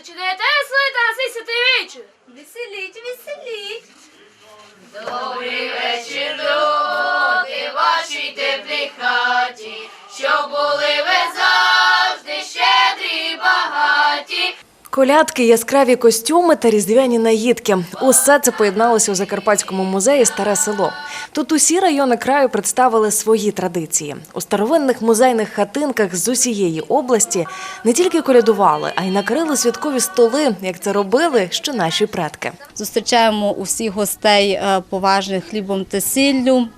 Зачиняйте свої та гасися вечір. Веселіть, веселіть. Колядки, яскраві костюми та різдвяні наїдки – усе це поєдналося у Закарпатському музеї Старе село. Тут усі райони краю представили свої традиції. У старовинних музейних хатинках з усієї області не тільки колядували, а й накрили святкові столи, як це робили ще наші предки. Зустрічаємо усіх гостей е, поважних хлібом та сіллю.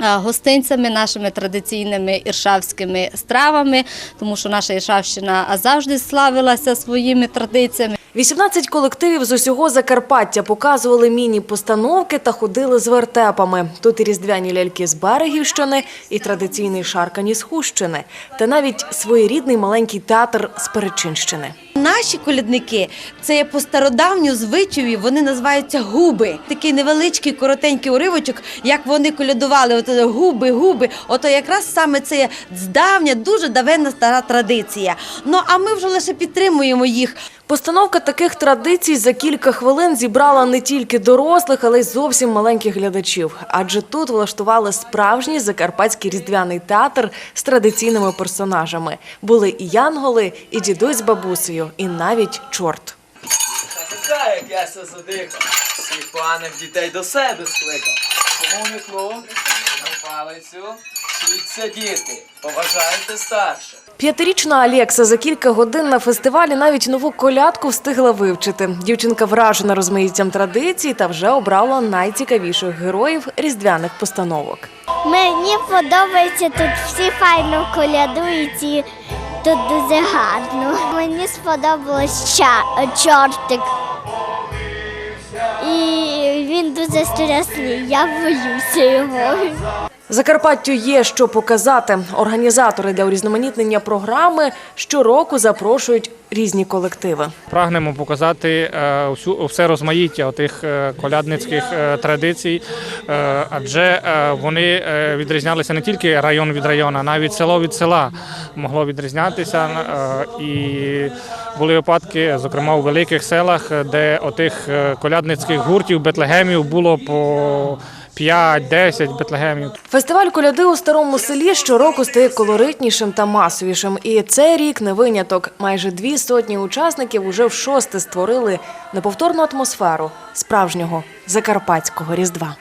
Е, Гостинцями, нашими традиційними іршавськими стравами, тому що наша Іршавщина завжди славилася своїми традиціями. 18 колективів з усього Закарпаття показували міні-постановки та ходили з вертепами. Тут і різдвяні ляльки з Берегівщини, і традиційний шаркані з Хущини, та навіть своєрідний маленький театр з Перечинщини. Наші колядники це по стародавню звичаю, вони називаються губи. Такий невеличкий коротенький уривочок, як вони колядували. От е, губи, губи. Ото якраз саме це є давня, дуже давенна стара традиція. Ну а ми вже лише підтримуємо їх. Постановка таких традицій за кілька хвилин зібрала не тільки дорослих, але й зовсім маленьких глядачів. Адже тут влаштували справжній закарпатський різдвяний театр з традиційними персонажами. Були і янголи, і дідусь з бабусею, і навіть чорт. Як я се задихав, всіх поганих дітей до себе скликав. Тому не клуб, не палицю, вчіться діти, поважайте старших. П'ятирічна Алекса за кілька годин на фестивалі навіть нову колядку встигла вивчити. Дівчинка вражена розмаїттям традицій та вже обрала найцікавіших героїв різдвяних постановок. Мені подобається тут всі файно колядують і тут дуже гарно. Мені сподобалось чортик. І він дуже страшний, я боюся його. Закарпаттю є що показати. Організатори для урізноманітнення програми щороку запрошують різні колективи. Прагнемо показати е, все розмаїття тих колядницьких е, традицій, е, адже е, вони е, відрізнялися не тільки район від району, навіть село від села могло відрізнятися. е, І були випадки, зокрема у великих селах, де отих е, колядницьких гуртів, бетлегемів було по 5-10 бетлегемів. Фестиваль коляди у старому селі щороку стає колоритнішим та масовішим. І цей рік не виняток. Майже дві сотні учасників уже в шосте створили неповторну атмосферу справжнього закарпатського різдва.